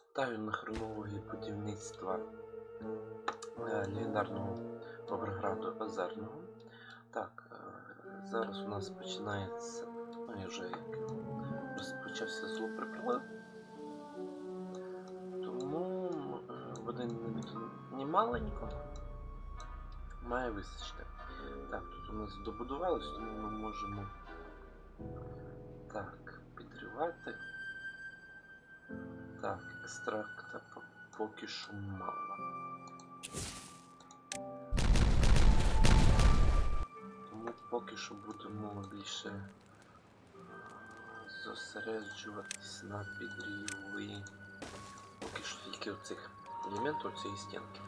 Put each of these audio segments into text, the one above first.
Вітаю на хронології будівництва е, легендарного Доброграду Озерного. Так, е, зараз у нас починається, ну і вже як розпочався злоуприплив. Тому е, води не- маленько. Має вистачити. Так, тут у нас добудувалось, тому ми можемо так, підривати. Так, екстракта поки що мало. Тому поки що будемо більше е, зосереджуватись на підріві поки що тільки оцих елементів цієї стінки.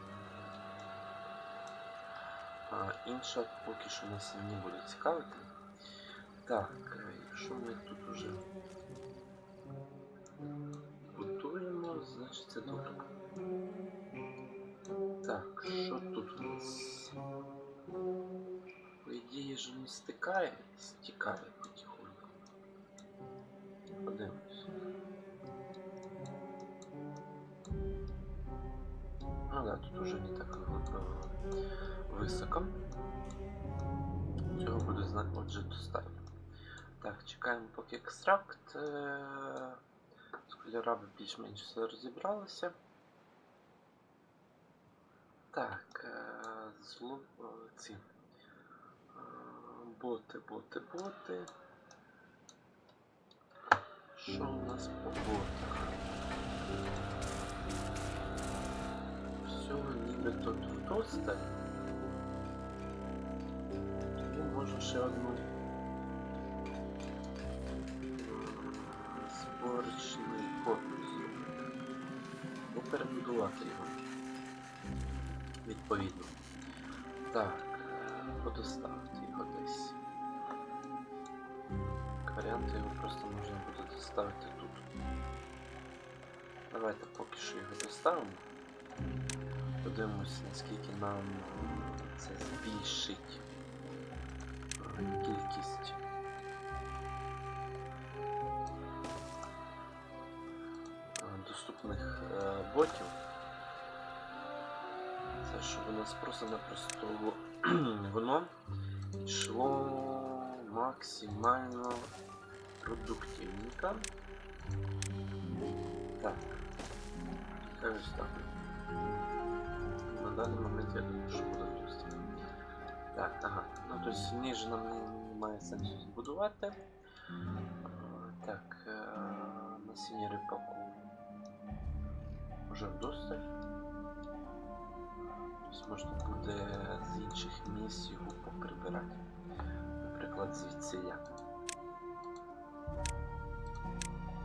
А інша поки що нас не буде цікавити. Так, е, якщо ми тут уже будуємо, це добре. Так, що тут у нас? По ідеї ж не стикає, стікає потихоньку. Подивимось. Ну да, тут уже не так високо. Цього буде отже достатньо. Так, чекаємо поки екстракт. З кольорами більш-менш все розібралося. Так, е, зло, е, ці е, боти, боти, боти. Що у нас по ботах? Всього нібито вдосталь. Тому можу ще одну зборочний зробити. Ну, перебудувати його. Відповідно. Так, е, подоставити його десь. Варіанти його просто можна буде доставити тут. Давайте поки що його доставимо. Подивимось, наскільки нам е, це збільшить кількість доступних е, ботів. Це щоб у нас просто-напросто воно йшло максимально продуктивненько. Так. Ось так. На даний момент я думаю, що буде достатньо. Так, ага. Ну тобто ніж нам немає сенсу збудувати. Е, Так, е, насіння рипаку вже вдосталь. Можна буде з інших місць його поприбирати. Наприклад, звідси я.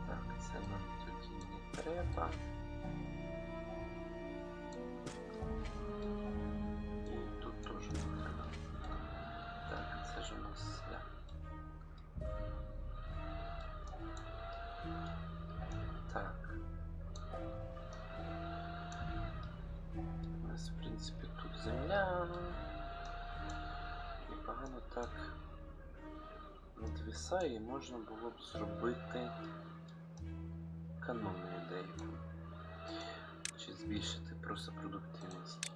Так, це нам тоді не треба. Так надвисає, і можна було б зробити канонну деяку. Чи збільшити просто продуктивність.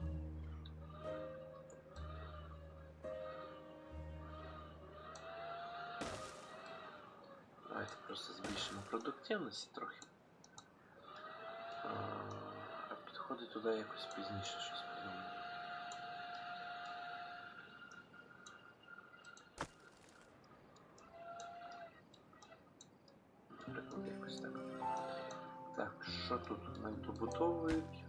Давайте просто збільшимо продуктивність трохи. А підходить туди якось пізніше щось нам добудовують?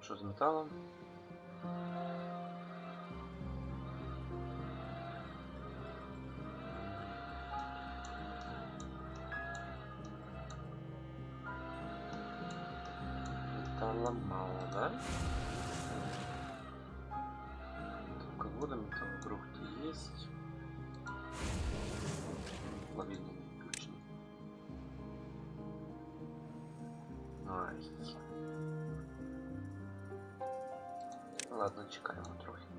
Що з металом? Металла мало, да? Только вода металлобрухте есть. Ладно, чекаємо трохи.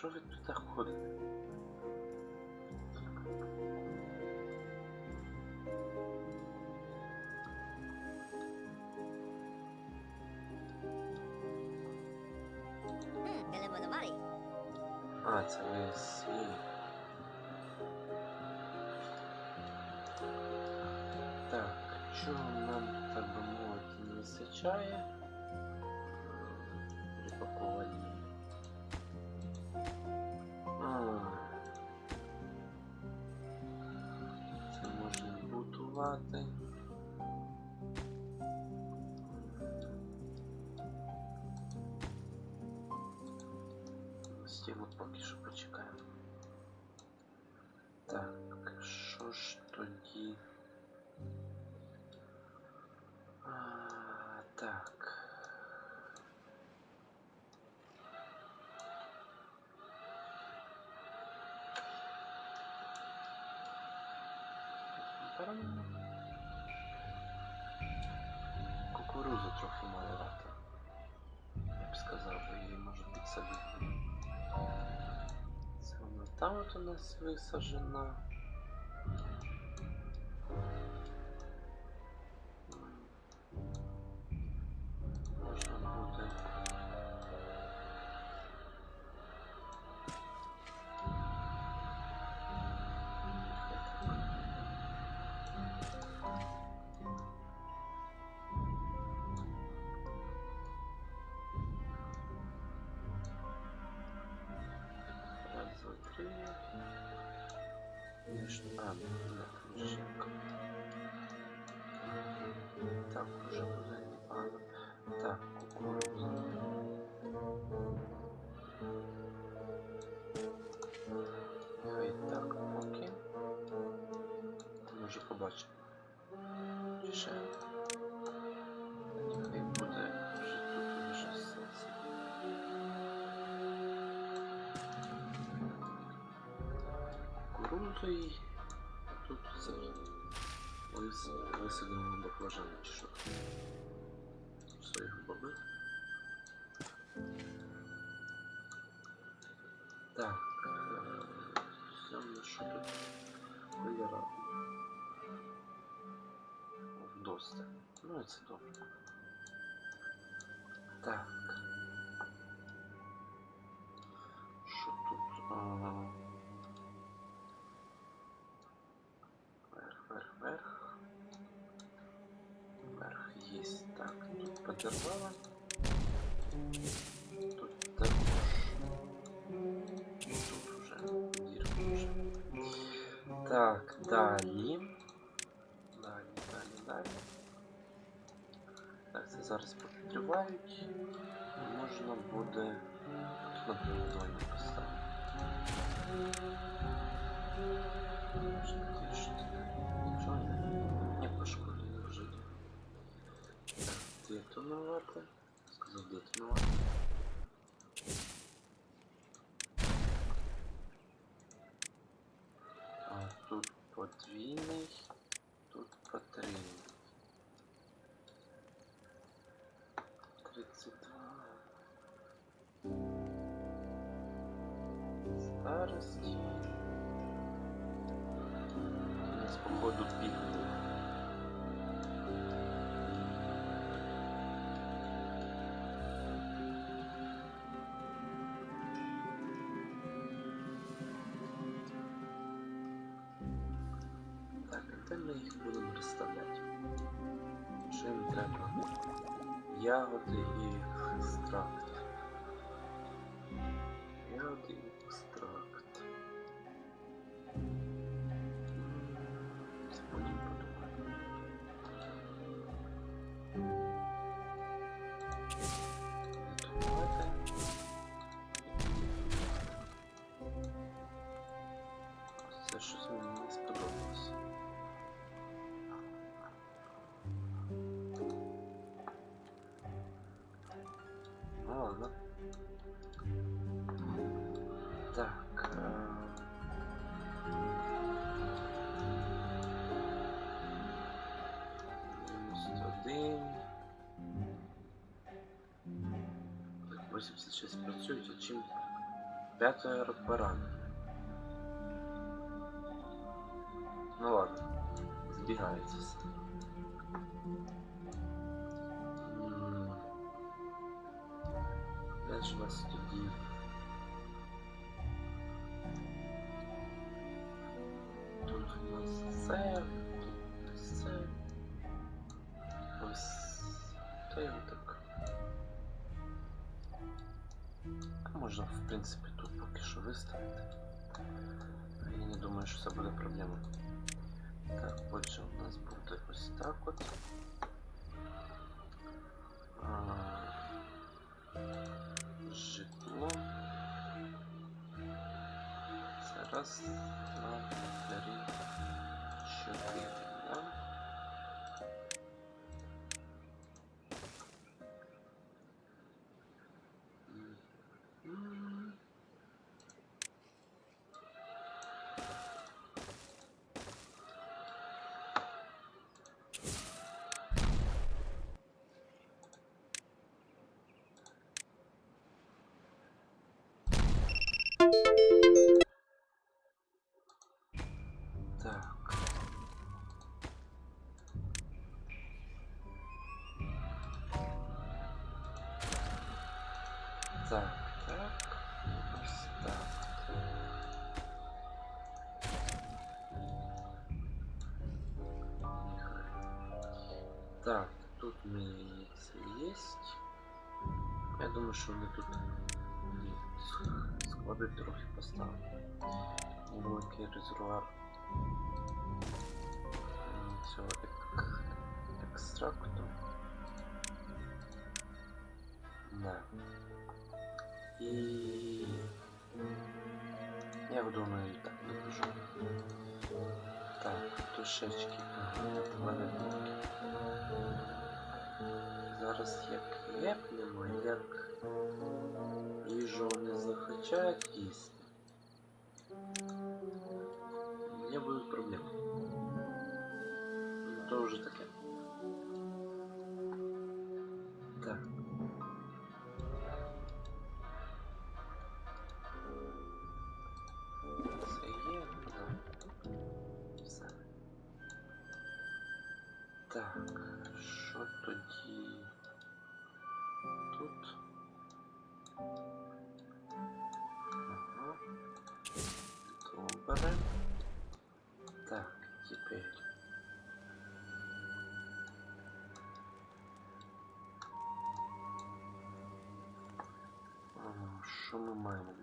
Що ви тут ходите? А, це ви свій. Так, чого нам, так би мовити, не вистачає? будувати. Стілу поки що почекаємо. Так, що ж тоді? Беремо Кукурузу трохи малувати. Я б сказав, її може підсадити. Це вона там от у нас висаджена. Чи Ще. Нехай буде вже тут вже сенсі. кукурудзу тут це вис... висадимо баклажани чи що. Так. Що тут? А... Вверх, вверх, вверх. Вверх есть. Так, тут подорвало. Тут також. Тут уже. Дірка вже. Так, далі. Далі, далі, далі. Так, це зараз підтривають. Можна буде тут на приготування поставити. Можна тішити. Нічого не, не пошкодили вже. Так, детонувати. Сказав детонувати. А тут подвійний, тут потрійний. Так, ми їх будемо розставляти? Чим треба? Ягоди і екстракт. Так. е, один. Так, 86 працюють, а чим п'ятий аеропарат. Ну ладно, збігається все. Де ж у нас тоді? У нас це. Ось та так. Можна, в принципі, тут поки що виставити. Я не думаю, що це буде проблема. Так, отже, у нас буде ось так от. раз, два, три, чотири. Так, тут у меня яйца есть. Я думаю, що вони тут ні, с- склади трохи поставили. Великий резервуар м, цього ек- екстракту. Да. І я думаю, і так допишу. Так, тушечки планетки. Зараз як лепнемо, як їжу не захочуть їсти. Що ми маємо?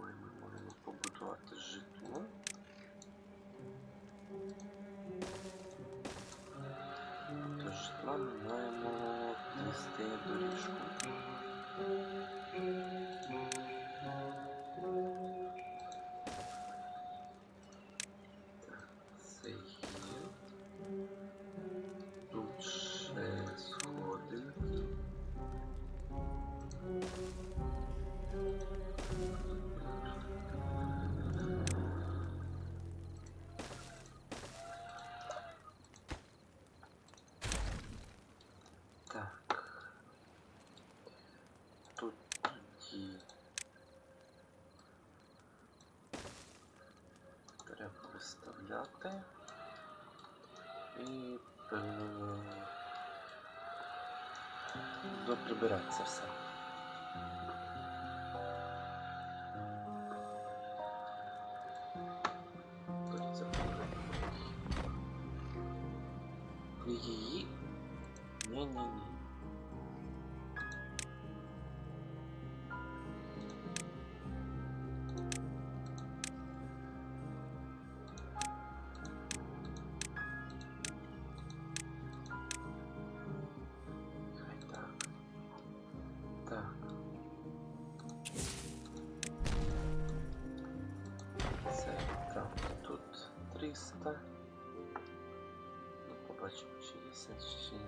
Виставляти і е, доприбирати це все. 300. Ну, побачимо, чи є.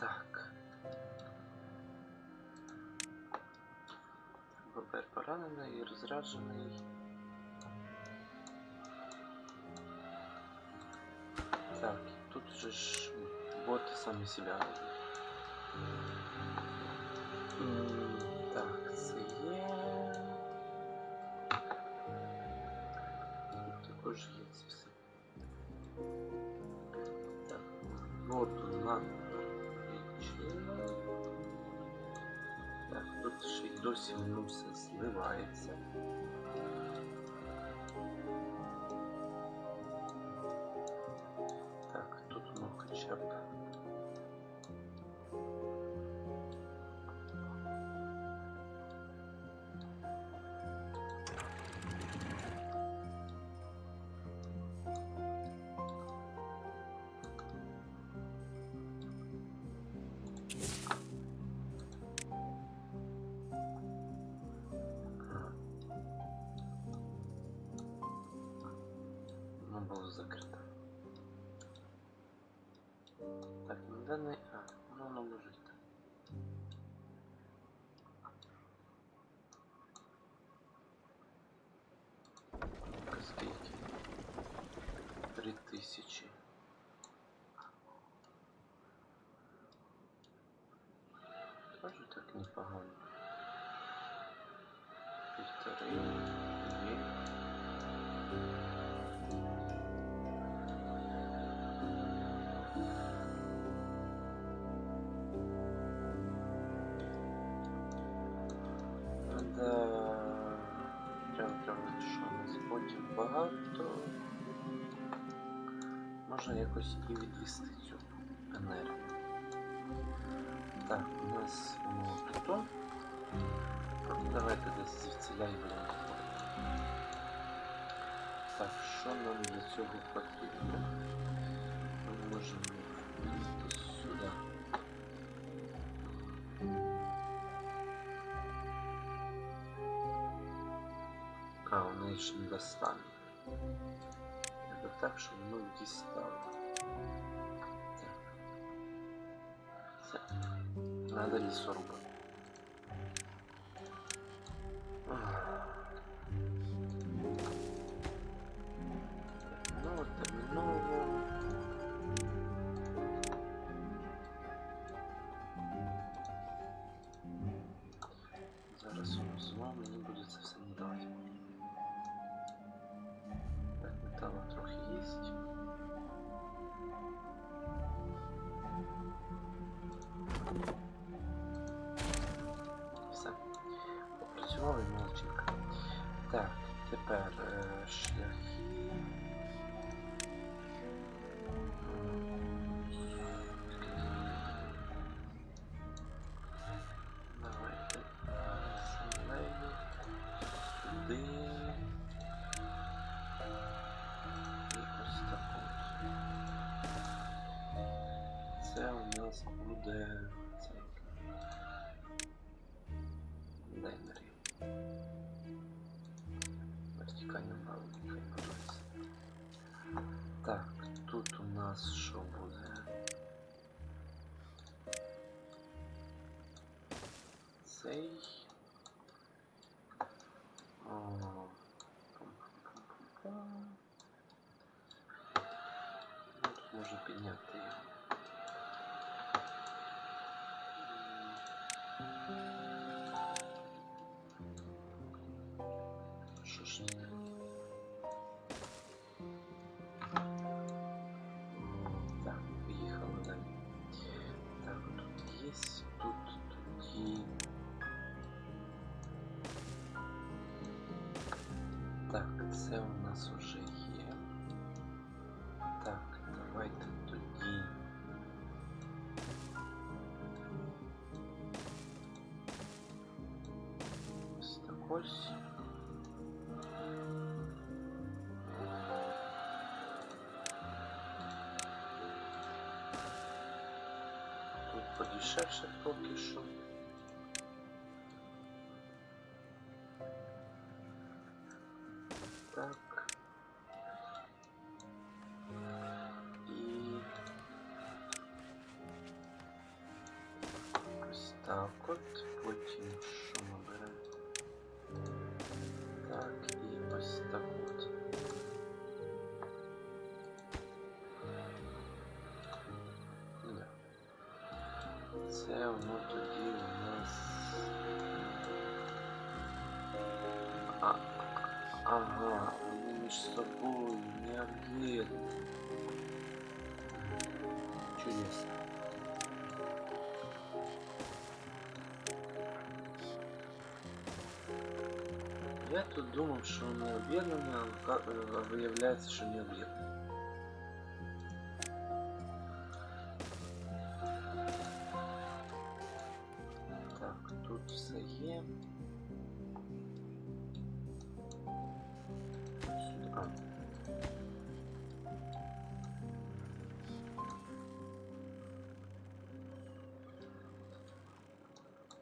Так. ББР поранений и розраджений. Так, тут же ж боти самі себе. Воно все зливається. Так, тут воно хоча б. Так, ніде не. А, ну воно лежить. Скільки? Три тисячі. Тоже так непогано. Півтори. Дві. Можна якось і відвести цю енергію. Так, у нас воно тут. Ну, Давайте десь будемо. Так, що нам для цього потрібно? Ми можемо влізти сюди. А, воно ще не достане. Треба так, щоб воно дістало. Так. Все. Надо лісу робити. Ах. Ну, от терміново. Зараз воно знову мені буде це все не давати. Так, металла Christ. Нас буде цей дайнері. Вертикально право. Так, тут у нас що буде? Цей. Ну, можна підняти його. Що ж не? Так, поїхали далі. Так, тут є, тут, тут є. Так, це у нас уже Тут подешевше поки що. воно тоді у нас. А, ага, вони між собою не об'єднані. Чудесно. Я тут думав, що вони об'єднані, а ка- а виявляється, що не об'єднані. Все є.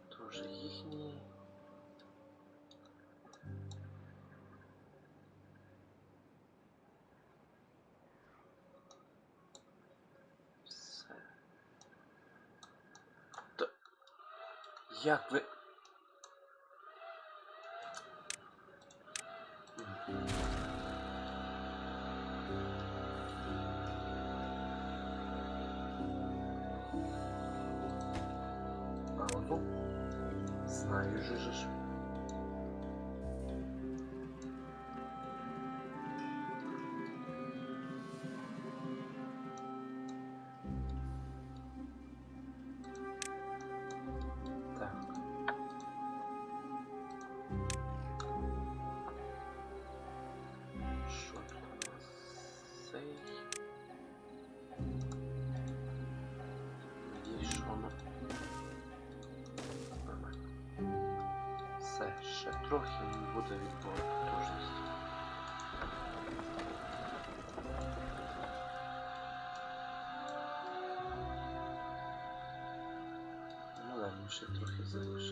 Тоже їхні. Все. Та... Як ви. Jezus ще трохи залишили.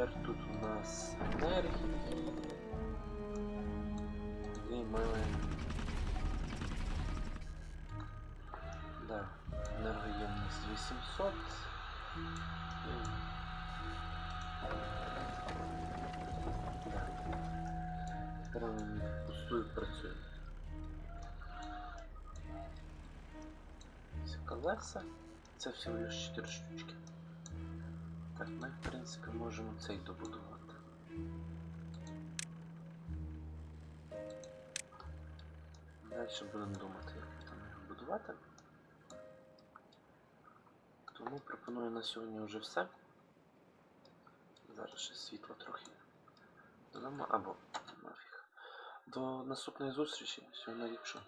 Тепер тут у нас енергії. І ми. Да, енергоємність 800. І... Да. Тепер вони пустую працюють. Ці колеса. Це всього лиш 4 штучки. Так, ми в принципі можемо цей добудувати. Далі будемо думати, як там його будувати. Тому пропоную на сьогодні вже все. Зараз ще світло трохи додамо або нафіг. До наступної зустрічі. Всього найліпшого.